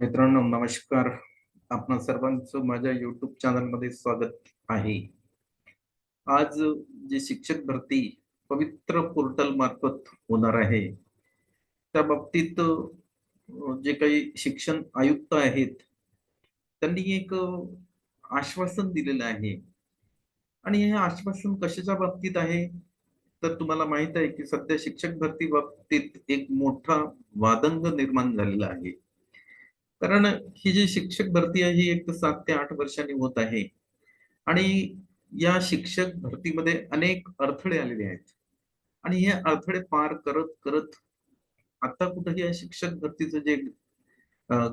मित्रांनो नमस्कार. आपण सर्वांचं माझ्या युट्यूब चॅनलमध्ये स्वागत आहे. आज जे शिक्षक भरती पवित्र पोर्टल मार्फत होणार आहे त्या बाबतीत जे काही शिक्षण आयुक्त आहेत त्यांनी एक आश्वासन दिलेलं आहे. आणि हे आश्वासन कशाच्या बाबतीत आहे? तर तुम्हाला माहीत आहे की सध्या शिक्षक भरती बाबतीत एक मोठा वादंग निर्माण झालेला आहे. कारण ही जी शिक्षक भरती आहे ही एक तर सात ते आठ वर्षांनी होत आहे. आणि या शिक्षक भरतीमध्ये अनेक अडथळे आलेले आहेत. आणि हे अडथळे पार करत करत आता कुठंही या शिक्षक भरतीचं जे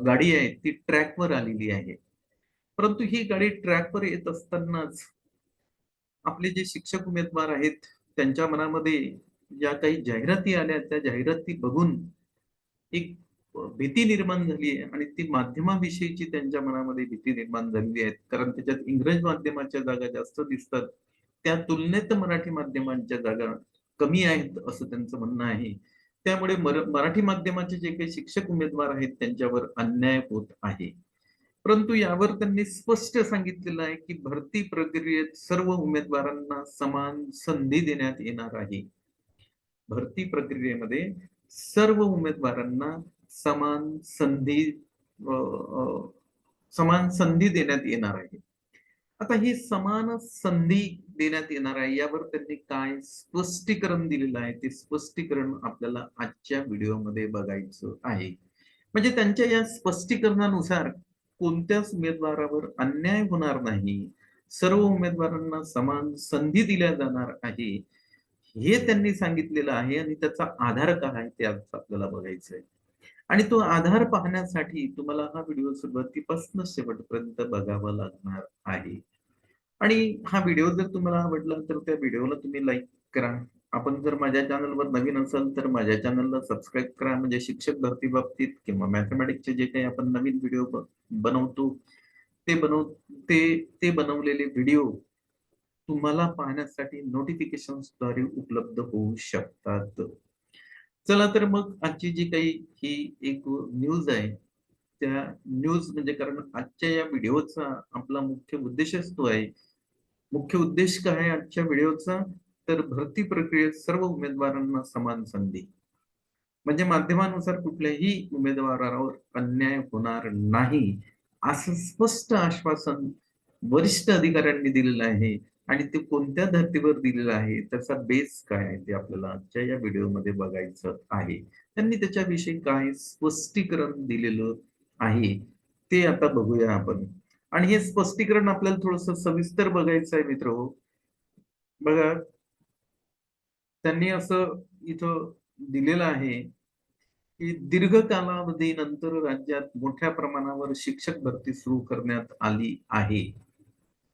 गाडी आहे ती ट्रॅकवर आलेली आहे. परंतु ही गाडी ट्रॅकवर येत असतानाच आपले जे शिक्षक उमेदवार आहेत त्यांच्या मनामध्ये ज्या काही जाहिराती आल्या. त्या जाहिराती बघून एक भीती निर्माण झाली आहे. आणि ती माध्यमाविषयीची त्यांच्या मनामध्ये भीती निर्माण झालेली आहे. कारण त्याच्यात इंग्रज माध्यमाच्या जागा जास्त दिसतात. त्या तुलनेत मराठी माध्यमांच्या जागा कमी आहेत असं त्यांचं म्हणणं आहे. त्यामुळे मराठी माध्यमाचे जे काही शिक्षक उमेदवार आहेत त्यांच्यावर अन्याय होत आहे. परंतु यावर त्यांनी स्पष्ट सांगितलेलं आहे की भरती प्रक्रियेत सर्व उमेदवारांना समान संधी देण्यात येणार आहे. भरती प्रक्रियेमध्ये सर्व उमेदवारांना समान संधी समान संधी देण्यात येणार आहे. आता ही समान संधी देण्यात येणार आहे यावर त्यांनी काय स्पष्टीकरण दिलेलं आहे? ते स्पष्टीकरण आपल्याला आजच्या व्हिडिओमध्ये बघायचं आहे. म्हणजे त्यांच्या या स्पष्टीकरणानुसार कोणत्याच उमेदवारावर अन्याय होणार नाही. सर्व उमेदवारांना समान संधी दिल्या जाणार आहे. हे त्यांनी सांगितलेलं आहे आणि त्याचा आधार काय आहे ते आज आपल्याला बघायचं आहे आणि तो आधार पाहण्यासाठी तुम्हाला हा व्हिडिओ सुरुवातीपासून शेवटपर्यंत बघावा लागणार आहे. आणि हा व्हिडिओ जर तुम्हाला आवडला तर त्या व्हिडिओला तुम्ही लाईक करा. आपण जर माझ्या चॅनलवर नवीन असाल तर माझ्या चॅनलला सबस्क्राईब करा. म्हणजे शिक्षक भरती बाबतीत किंवा मॅथमॅटिक्सचे जे काही आपण नवीन व्हिडिओ बनवतो ते बनव ते ते बनवलेले व्हिडिओ तुम्हाला पाहण्यासाठी नोटिफिकेशन्सद्वारे उपलब्ध होऊ शकतात. चला तर मग आजची जी काही ही एक न्यूज आहे त्या न्यूज म्हणजे कारण आजच्या या व्हिडिओचा आपला मुख्य उद्देशच तो आहे. मुख्य उद्देश काय आहे आजच्या व्हिडिओचा तर भरती प्रक्रियेत सर्व उमेदवारांना समान संधी. म्हणजे माध्यमानुसार कुठल्याही उमेदवारावर अन्याय होणार नाही असं स्पष्ट आश्वासन वरिष्ठ अधिकाऱ्यांनी दिलेलं आहे. आणि ते कोणत्या धर्तीवर दिलेलं आहे? त्याचा बेस काय आहे ते आपल्याला आजच्या या व्हिडिओमध्ये बघायचं आहे. त्यांनी त्याच्याविषयी काय स्पष्टीकरण दिलेलं आहे ते आता बघूया आपण. आणि हे स्पष्टीकरण आपल्याला थोडस सविस्तर बघायचं आहे मित्र हो. बघा त्यांनी असं इथं दिलेलं आहे की दीर्घ कालावधीनंतर राज्यात मोठ्या प्रमाणावर शिक्षक भरती सुरू करण्यात आली आहे.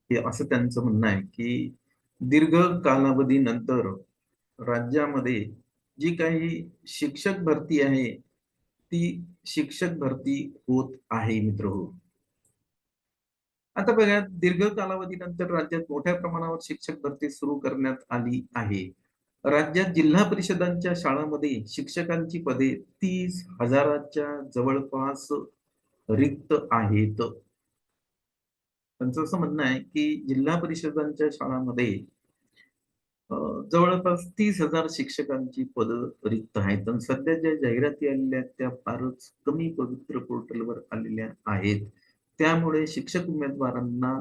हे असं त्यांचं म्हणणं आहे की दीर्घ कालावधीनंतर राज्यामध्ये जी काही शिक्षक भरती आहे ती शिक्षक भरती होत आहे मित्र हो. आता बघा दीर्घ कालावधीनंतर राज्यात मोठ्या प्रमाणावर शिक्षक भरती सुरू करण्यात आली आहे. राज्यात जिल्हा परिषदांच्या शाळांमध्ये शिक्षकांची पदे तीस हजाराच्या जवळपास रिक्त आहेत. त्यांचं असं म्हणणं आहे की जिल्हा परिषदांच्या शाळांमध्ये जवळपास तीस हजार शिक्षकांची पद रिक्त आहेत. आणि सध्या ज्या जाहिराती आलेल्या आहेत त्या फारच कमी पवित्र पोर्टलवर आलेल्या आहेत. त्यामुळे शिक्षक उमेदवारांना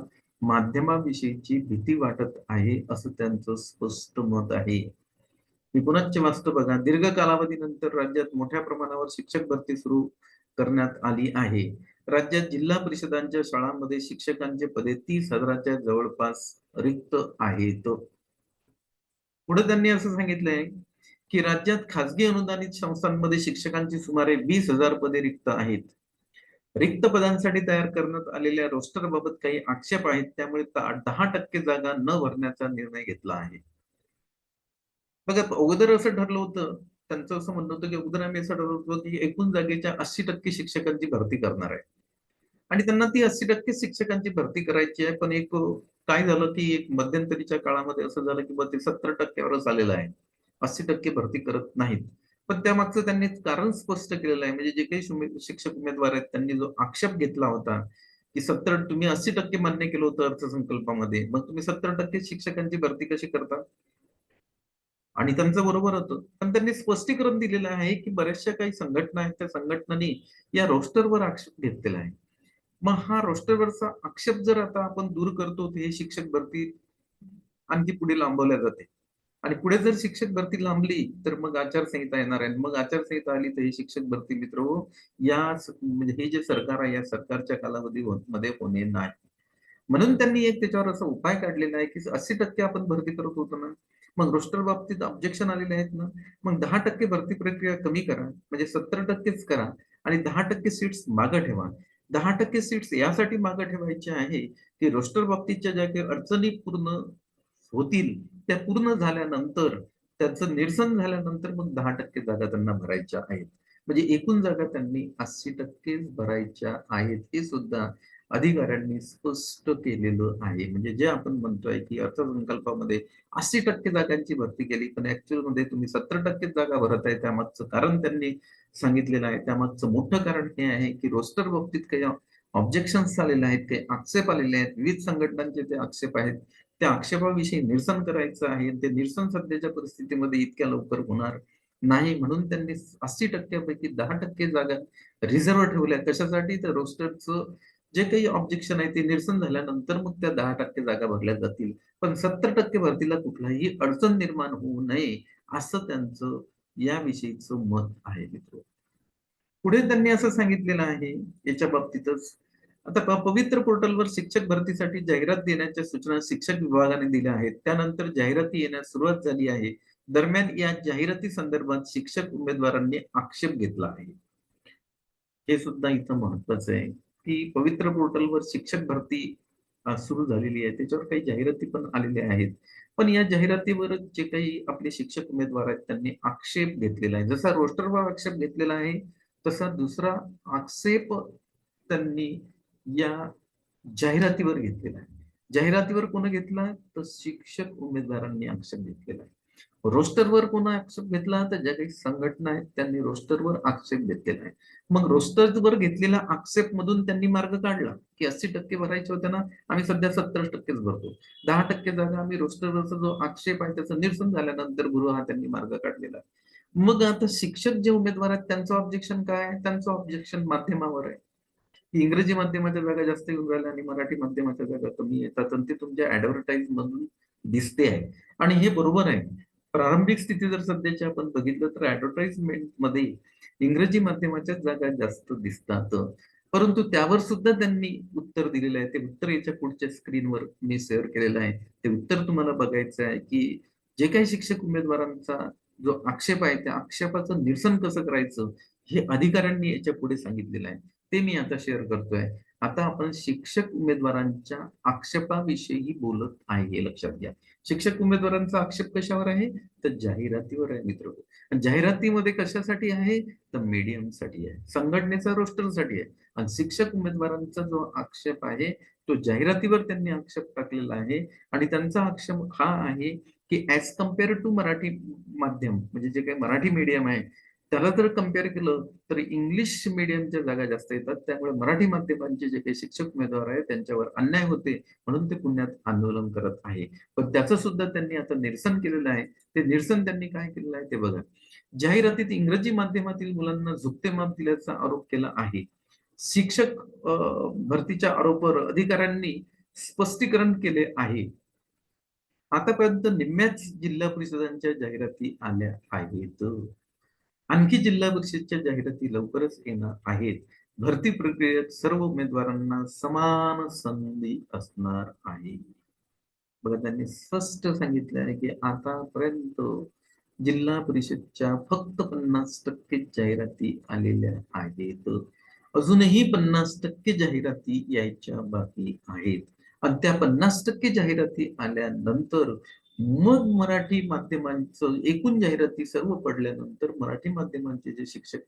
माध्यमाविषयीची भीती वाटत आहे असं त्यांचं स्पष्ट मत आहे. मी पुनश्च वाचतो बघा दीर्घ कालावधीनंतर राज्यात मोठ्या प्रमाणावर शिक्षक भरती सुरू करण्यात आली आहे. राज्यात जिल्हा परिषदांच्या शाळांमध्ये शिक्षकांचे पदे तीस हजाराच्या जवळपास रिक्त आहेत. पुढे त्यांनी असं सांगितलंय की राज्यात खासगी अनुदानित संस्थांमध्ये शिक्षकांची सुमारे वीस हजार पदे रिक्त आहेत. रिक्त पदांसाठी तयार करण्यात आलेल्या रोस्टर बाबत काही आक्षेप आहेत त्यामुळे दहा टक्के जागा न भरण्याचा निर्णय घेतला आहे. बघा अगोदर असं ठरलं होतं त्यांचं असं म्हणणं होतं की अगोदर आम्ही असं ठरवलं होतं की एकूण जागेच्या अस्सी टक्के शिक्षकांची भरती करणार आहे. आणि त्यांना ती अस्सी टक्के शिक्षकांची भरती करायची आहे पण एक काय झालं की एक मध्यंतरीच्या काळामध्ये असं झालं की बा ते सत्तर टक्क्यावरच आलेलं आहे. अस्सी टक्के भरती करत नाहीत. पण त्यामागचं त्यांनी कारण स्पष्ट केलेलं आहे म्हणजे जे काही शिक्षक उमेदवार आहेत त्यांनी जो आक्षेप घेतला होता की सत्तर तुम्ही अस्सी टक्के मान्य केलं होतं अर्थसंकल्पामध्ये मग तुम्ही सत्तर टक्के शिक्षकांची भरती कशी करता? आणि त्यांचं बरोबर होतं. पण त्यांनी स्पष्टीकरण दिलेलं आहे की बऱ्याचशा काही संघटना आहेत त्या संघटनांनी या रोस्टरवर आक्षेप घेतलेला आहे. मग हा रोस्टरवरचा आक्षेप जर आता आपण दूर करतो हे शिक्षक भरती आणखी पुढे लांबवल्या जाते. आणि पुढे जर शिक्षक भरती लांबली तर मग आचारसंहिता येणार आहे. मग आचारसंहिता आली तर हे शिक्षक भरती मित्र हो या म्हणजे हे जे सरकार आहे या सरकारच्या कालावधी हो-, मध्ये होणे नाही म्हणून त्यांनी एक त्याच्यावर असा उपाय काढलेला आहे की अस्सी टक्के आपण भरती करत होतो ना मग रोस्टर बाबतीत ऑब्जेक्शन आलेले आहेत ना मग दहा टक्के भरती प्रक्रिया कमी करा म्हणजे सत्तर टक्केच करा आणि दहा टक्के सीट्स मागं ठेवा. दहा टक्के सीट्स यासाठी मागं ठेवायचे आहे की रोस्टर बाबतीतच्या ज्या काही अडचणी पूर्ण होतील त्या पूर्ण झाल्यानंतर त्याचं निरसन झाल्यानंतर मग दहा टक्के जागा त्यांना भरायच्या आहेत. म्हणजे एकूण जागा त्यांनी अस्सी टक्केच भरायच्या आहेत हे सुद्धा अधिकाऱ्यांनी स्पष्ट केलेलं आहे. म्हणजे जे आपण म्हणतोय की अर्थसंकल्पामध्ये अस्सी टक्के जागांची भरती केली पण ऍक्च्युअलमध्ये तुम्ही सत्तर टक्के जागा भरत आहे त्यामागचं कारण त्यांनी सांगितलेलं आहे. त्यामागचं मोठं कारण हे आहे की रोस्टर बाबतीत काही ऑब्जेक्शन्स आलेले आहेत काही आक्षेप आलेले आहेत. विविध संघटनांचे ते आक्षेप आहेत त्या आक्षेपाविषयी निरसन करायचं आहे. ते निरसन सध्याच्या परिस्थितीमध्ये इतक्या लवकर होणार नाही. म्हणून त्यांनी अस्सी टक्क्यापैकी दहा टक्के जागा रिझर्व्ह ठेवल्या. कशासाठी? तर रोस्टरचं जे काही ऑब्जेक्शन आहे ते निरसन झाल्यानंतर मग त्या दहा टक्के जागा भरल्या जातील. पण सत्तर टक्के भरतीला कुठलाही अडचण निर्माण होऊ नये असं त्यांचं याविषयीचं मत आहे मित्र. पुढे त्यांनी असं सांगितलेलं आहे याच्या बाबतीतच. आता पवित्र पोर्टलवर शिक्षक भरतीसाठी जाहिरात देण्याच्या सूचना शिक्षक विभागाने दिल्या आहेत. त्यानंतर जाहिराती येण्यास सुरुवात झाली आहे. दरम्यान या जाहिराती संदर्भात शिक्षक उमेदवारांनी आक्षेप घेतला आहे. हे सुद्धा इथं महत्वाचं आहे. की पवित्र पोर्टलवर शिक्षक भरती सुरू झालेली आहे. त्याच्यावर काही जाहिराती पण आलेल्या आहेत. पण या जाहिरातीवर जे काही आपले शिक्षक उमेदवार आहेत त्यांनी आक्षेप घेतलेला आहे. जसा रोस्टरवर आक्षेप घेतलेला आहे तसा दुसरा आक्षेप त्यांनी या जाहिरातीवर घेतलेला आहे. जाहिरातीवर कोण घेतला? तर शिक्षक उमेदवारांनी आक्षेप घेतलेला आहे. रोस्टरवर कोण आक्षेप घेतला? तर ज्या काही संघटना आहेत त्यांनी रोस्टरवर आक्षेप घेतलेला आहे. मग रोस्टरवर घेतलेला आक्षेप मधून त्यांनी मार्ग काढला की अस्सी टक्के भरायचे होते ना आम्ही सध्या सत्तर टक्केच भरतो. दहा टक्के जागा आम्ही रोस्टरवरचा जो आक्षेप आहे त्याचं निरसन झाल्यानंतर गुरु हा त्यांनी मार्ग काढलेला आहे. मग आता शिक्षक जे उमेदवार आहेत त्यांचं ऑब्जेक्शन काय आहे? त्यांचं ऑब्जेक्शन माध्यमावर आहे. इंग्रजी माध्यमाच्या जागा जास्त येऊन राहिल्या आणि मराठी माध्यमाच्या जागा कमी येतात आणि ते तुमच्या ऍडव्हर्टाईज मधून दिसते आहे. आणि हे बरोबर आहे. प्रारंभिक स्थिती जर सध्याची आपण बघितलं तर ऍडव्हर्टाइजमेंटमध्ये इंग्रजी माध्यमाच्या जागा जास्त दिसतात. परंतु त्यावर सुद्धा त्यांनी उत्तर दिलेलं आहे. ते उत्तर याच्या पुढच्या स्क्रीनवर मी शेअर केलेलं आहे. ते उत्तर तुम्हाला बघायचं आहे की जे काही शिक्षक उमेदवारांचा जो आक्षेप आहे त्या आक्षेपाचं निरसन कसं करायचं हे अधिकाऱ्यांनी याच्यापुढे सांगितलेलं आहे. ते मी आता शेअर करतोय. आता आपण शिक्षक उमेदवारांच्या आक्षेपाविषयी बोलत आहे हे लक्षात घ्या. शिक्षक उमेदवारांचा आक्षेप कशावर आहे? तर जाहिरातीवर आहे मित्र. आणि जाहिरातीमध्ये कशासाठी आहे? तर मीडियमसाठी आहे. संघटनेचा रोस्टरसाठी आहे. आणि शिक्षक उमेदवारांचा जो आक्षेप आहे तो जाहिरातीवर त्यांनी आक्षेप टाकलेला आहे. आणि त्यांचा आक्षेप हा आहे की ऍज कंपेअर टू मराठी माध्यम म्हणजे जे काही मराठी मीडियम आहे त्याला जर कंपेअर केलं तर इंग्लिश मीडियमच्या जागा जास्त येतात. त्यामुळे मराठी माध्यमांचे जे काही शिक्षक उमेदवार आहेत त्यांच्यावर अन्याय होते म्हणून ते पुण्यात आंदोलन करत आहे. पण त्याचं सुद्धा त्यांनी आता निरसन केलेलं आहे. ते निरसन त्यांनी काय केलेलं आहे ते बघा. जाहिरातीत इंग्रजी माध्यमातील मुलांना झुकते माप दिल्याचा आरोप केला आहे. शिक्षक भरतीच्या आरोपावर अधिकाऱ्यांनी स्पष्टीकरण केले आहे. आतापर्यंत निम्म्याच जिल्हा परिषदांच्या जाहिराती आल्या आहेत. आणखी जिल्हा परिषदच्या जाहिराती लवकरच येणार आहेत. भरती प्रक्रियेत सर्व उमेदवारांना समान संधी असणार आहे. बघा त्यांनी स्पष्ट सांगितलं आहे की आतापर्यंत जिल्हा परिषदच्या फक्त पन्नास टक्के जाहिराती आलेल्या आहेत. अजूनही पन्नास टक्के जाहिराती यायच्या बाकी आहेत. आणि त्या पन्नास टक्के जाहिराती आल्यानंतर मग मराठी माध्यमांचं एकूण जाहिराती सर्व पडल्यानंतर मराठी माध्यमांचे जे शिक्षक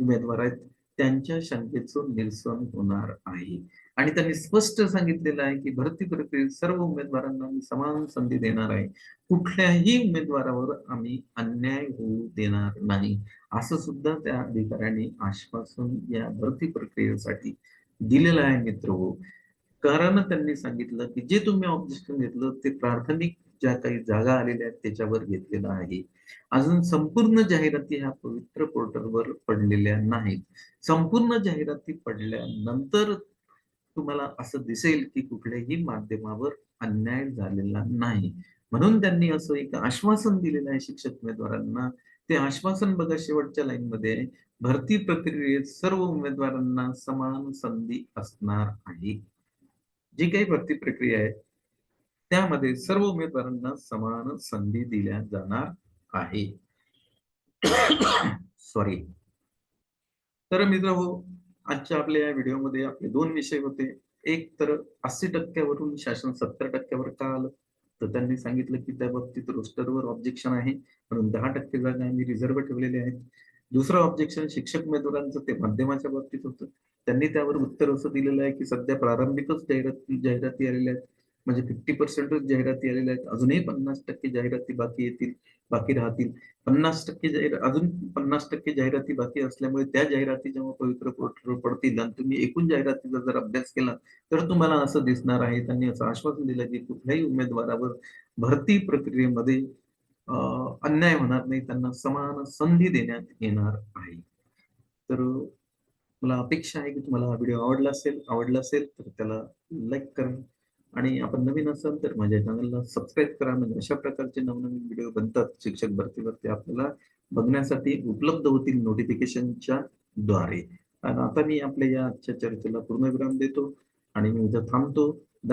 उमेदवार आहेत त्यांच्या शंकेचं निरसन होणार आहे. आणि त्यांनी स्पष्ट सांगितलेलं आहे की भरती प्रक्रियेत सर्व उमेदवारांना मी समान संधी देणार आहे. कुठल्याही उमेदवारावर आम्ही अन्याय होऊ देणार नाही. असं सुद्धा त्या अधिकाऱ्यांनी आश्वासन या भरती प्रक्रियेसाठी दिलेलं आहे मित्र हो. कारण त्यांनी सांगितलं की जे तुम्ही ऑब्जेक्शन घेतलं ते प्राथमिक ज्या काही जागा आलेल्या आहेत त्याच्यावर घेतलेला आहे. अजून संपूर्ण जाहिराती ह्या पवित्र पोर्टलवर पडलेल्या नाहीत. संपूर्ण जाहिराती पडल्यानंतर तुम्हाला असं दिसेल की कुठल्याही माध्यमावर अन्याय झालेला नाही. म्हणून त्यांनी असं एक आश्वासन दिलेलं आहे शिक्षक उमेदवारांना. ते आश्वासन बघा शेवटच्या लाईन मध्ये भरती प्रक्रियेत सर्व उमेदवारांना समान संधी असणार आहे. जी काही भरती प्रक्रिया आहे त्यामध्ये सर्व उमेदवारांना समान संधी दिल्या जाणार आहे. सॉरी तर मित्र हो आजच्या आपल्या या व्हिडिओमध्ये आपले दोन विषय होते. एक तर अस्सी टक्क्यावरून शासन सत्तर टक्क्यावर का आलं? तर त्यांनी सांगितलं की त्या बाबतीत रोस्टरवर ऑब्जेक्शन आहे. म्हणून दहा टक्के जागा आम्ही रिझर्व्ह ठेवलेले आहेत. दुसरं ऑब्जेक्शन शिक्षक उमेदवारांचं ते माध्यमाच्या बाबतीत होतं. त्यांनी त्यावर उत्तर असं दिलेलं आहे की सध्या प्रारंभिकच जाहिरात जाहिराती आलेल्या आहेत. म्हणजे फिफ्टी पर्सेंटच जाहिराती आलेल्या आहेत. अजूनही पन्नास टक्के जाहिराती बाकी येतील बाकी राहतील. पन्नास टक्के जाहिरात अजून पन्नास टक्के जाहिराती बाकी असल्यामुळे त्या जाहिराती जेव्हा पवित्र पोर्टलवर पडतील आणि तुम्ही एकूण जाहिरातीचा जर अभ्यास केला तर तुम्हाला असं दिसणार आहे त्यांनी असं आश्वासन दिलं की कुठल्याही उमेदवारावर भरती प्रक्रियेमध्ये अन्याय होणार नाही. त्यांना समान संधी देण्यात येणार आहे. तर मला अपेक्षा आहे की तुम्हाला हा व्हिडिओ आवडला असेल आवडला असेल तर त्याला लाईक करा. आणि आपण नवीन असाल तर माझ्या चॅनलला सबस्क्राईब करा. म्हणजे अशा प्रकारचे नवनवीन व्हिडिओ बनतात. शिक्षक भरतीवरती आपल्याला बघण्यासाठी उपलब्ध होतील नोटिफिकेशनच्या द्वारे. आणि आता मी आपल्या या आजच्या चर्चेला पूर्णविराम देतो. आणि मी उद्या थांबतो.